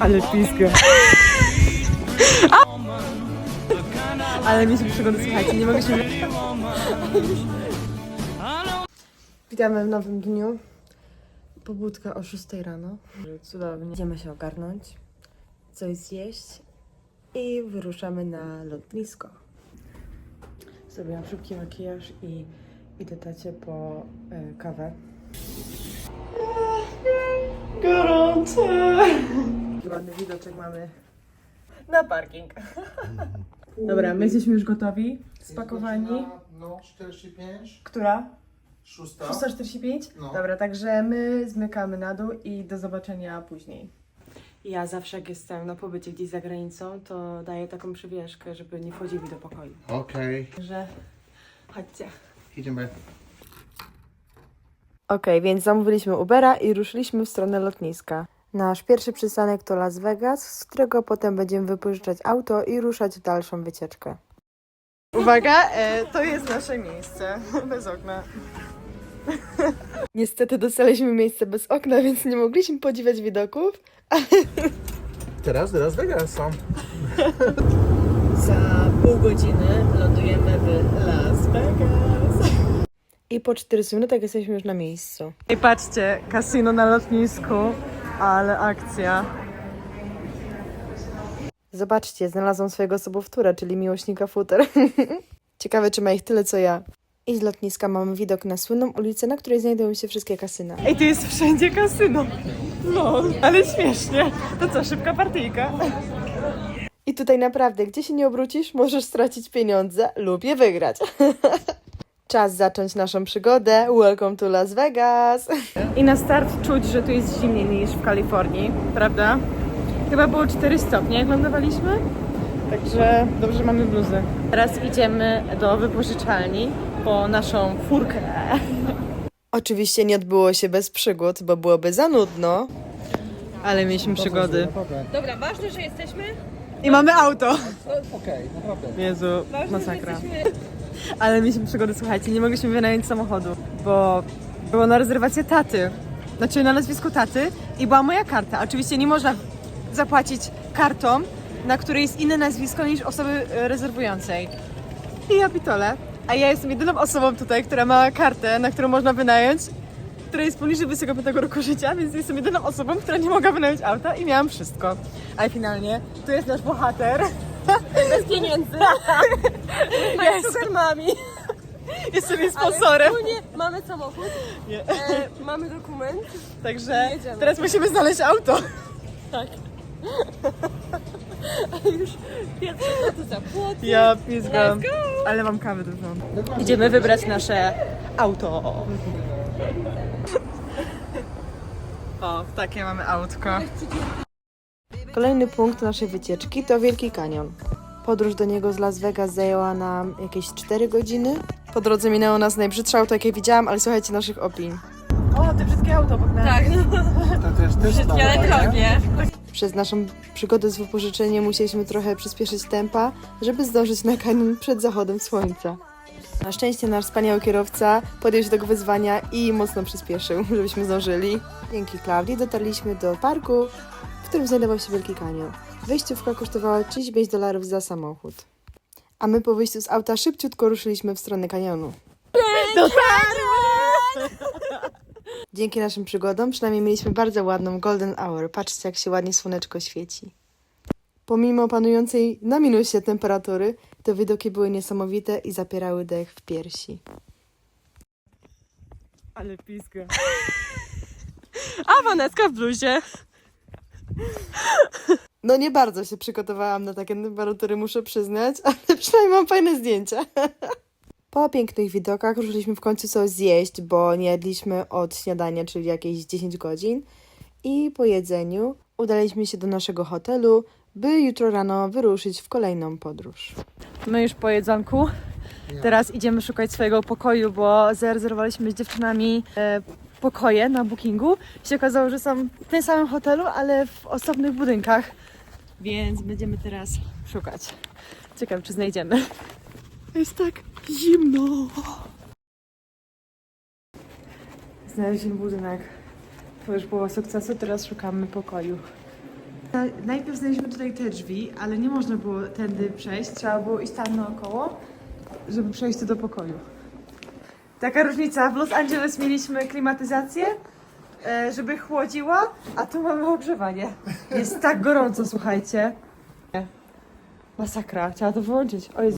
Ale pizga. Ale mieliśmy przygodę, słuchajcie, nie mogę się... Witamy w nowym dniu. Pobudka o 6 rano. Cudownie. Idziemy się ogarnąć, coś zjeść i wyruszamy na lotnisko. Zrobiłam szybki makijaż i idę tacie po e, kawę. Gorące! Ładny widoczek mamy na parking. Dobra, my jesteśmy już gotowi, spakowani. No, 45, Która? 6. 645? No. Dobra, także my zmykamy na dół i do zobaczenia później. Ja zawsze jak jestem na pobycie gdzieś za granicą, to daję taką przywieszkę, żeby nie wchodzili do pokoju. Okej, Także chodźcie. idziemy. Okej, więc zamówiliśmy Ubera i ruszyliśmy w stronę lotniska. Nasz pierwszy przystanek to Las Vegas, z którego potem będziemy wypożyczać auto i ruszać w dalszą wycieczkę. Uwaga, e, to jest nasze miejsce, bez okna. Niestety dostaliśmy miejsce bez okna, więc nie mogliśmy podziwiać widoków. Teraz, teraz Vegas są. Za pół godziny lądujemy w Las Vegas. I po 40 minutach jesteśmy już na miejscu. I patrzcie, kasino na lotnisku, ale akcja. Zobaczcie, znalazłam swojego sobowtóra, czyli miłośnika futer. Ciekawe, czy ma ich tyle co ja. I z lotniska mamy widok na słynną ulicę, na której znajdują się wszystkie kasyna. Ej, tu jest wszędzie kasyno. No, ale śmiesznie. To co, szybka partyjka? I tutaj naprawdę, gdzie się nie obrócisz, możesz stracić pieniądze lub je wygrać. Czas zacząć naszą przygodę. Welcome to Las Vegas. I na start czuć, że tu jest zimniej niż w Kalifornii, prawda? Chyba było 4 stopnie, jak lądowaliśmy. Także dobrze mamy bluzy. Teraz idziemy do wypożyczalni po naszą furkę. Oczywiście nie odbyło się bez przygód, bo byłoby za nudno. Ale mieliśmy przygody. Dobra, ważne, że jesteśmy. I mamy auto. Okej, naprawdę. Jezu, Ważne, masakra. że jesteśmy. Ale mieliśmy przygody, słuchajcie, nie mogliśmy wynająć samochodu, bo było na rezerwację taty. Znaczy na nazwisku taty i była moja karta. Oczywiście nie można zapłacić kartą, na której jest inne nazwisko niż osoby e, rezerwującej. I ja pitole. A ja jestem jedyną osobą tutaj, która ma kartę, na którą można wynająć, która jest poniżej 25 roku życia, więc jestem jedyną osobą, która nie mogła wynająć auta i miałam wszystko. Ale finalnie, tu jest nasz bohater. Bez pieniędzy. Jest. Super mami. Jestem jej Ale sponsorem. wspólnie mamy samochód, Nie. e, mamy dokument. Także Jedziemy. teraz musimy znaleźć auto. Już pierwszy to za płot. Ja pizgam. Ale mam kawę dużą. Idziemy wybrać nasze auto. O, takie mamy autko. Kolejny punkt naszej wycieczki to Wielki Kanion. Podróż do niego z Las Vegas zajęła nam jakieś 4 godziny. Po drodze minęło nas najbrzydsze auto, jakie widziałam, ale słuchajcie naszych opinii. O, te wszystkie auto obok nas. Tak, no. To też też Wszystkie, ale drogie. Przez naszą przygodę z wypożyczeniem musieliśmy trochę przyspieszyć tempa, żeby zdążyć na kanion przed zachodem słońca. Na szczęście nasz wspaniały kierowca podjął się tego wyzwania i mocno przyspieszył, żebyśmy zdążyli. Dzięki Klaudii dotarliśmy do parku, którym znajdował się Wielki Kanion. Wejściówka kosztowała 35 dolarów za samochód. A my po wyjściu z auta szybciutko ruszyliśmy w stronę kanionu. Dzięki naszym przygodom przynajmniej mieliśmy bardzo ładną golden hour. Patrzcie, jak się ładnie słoneczko świeci. Pomimo panującej na minusie temperatury, te widoki były niesamowite i zapierały dech w piersi. Ale pizga. A Waneska w bluzie. No nie bardzo się przygotowałam na takie temperatury, muszę przyznać, ale przynajmniej mam fajne zdjęcia. Po pięknych widokach ruszyliśmy w końcu coś zjeść, bo nie jedliśmy od śniadania, czyli jakieś 10 godzin. I po jedzeniu udaliśmy się do naszego hotelu, by jutro rano wyruszyć w kolejną podróż. My już po jedzonku. Teraz idziemy szukać swojego pokoju, bo zarezerwowaliśmy z dziewczynami e, pokoje na bookingu. się okazało, że są w tym samym hotelu, ale w osobnych budynkach. Więc będziemy teraz szukać. Ciekawe, czy znajdziemy. Jest tak zimno. Znaleźliśmy budynek. To już było sukcesu, teraz szukamy pokoju. Najpierw znaleźliśmy tutaj te drzwi, ale nie można było tędy przejść. Trzeba było iść tam naokoło, żeby przejść do pokoju. Taka różnica. W Los Angeles mieliśmy klimatyzację, e, żeby chłodziła, a tu mamy ogrzewanie. Jest tak gorąco, słuchajcie. Masakra, trzeba to wyłączyć. O Jezu.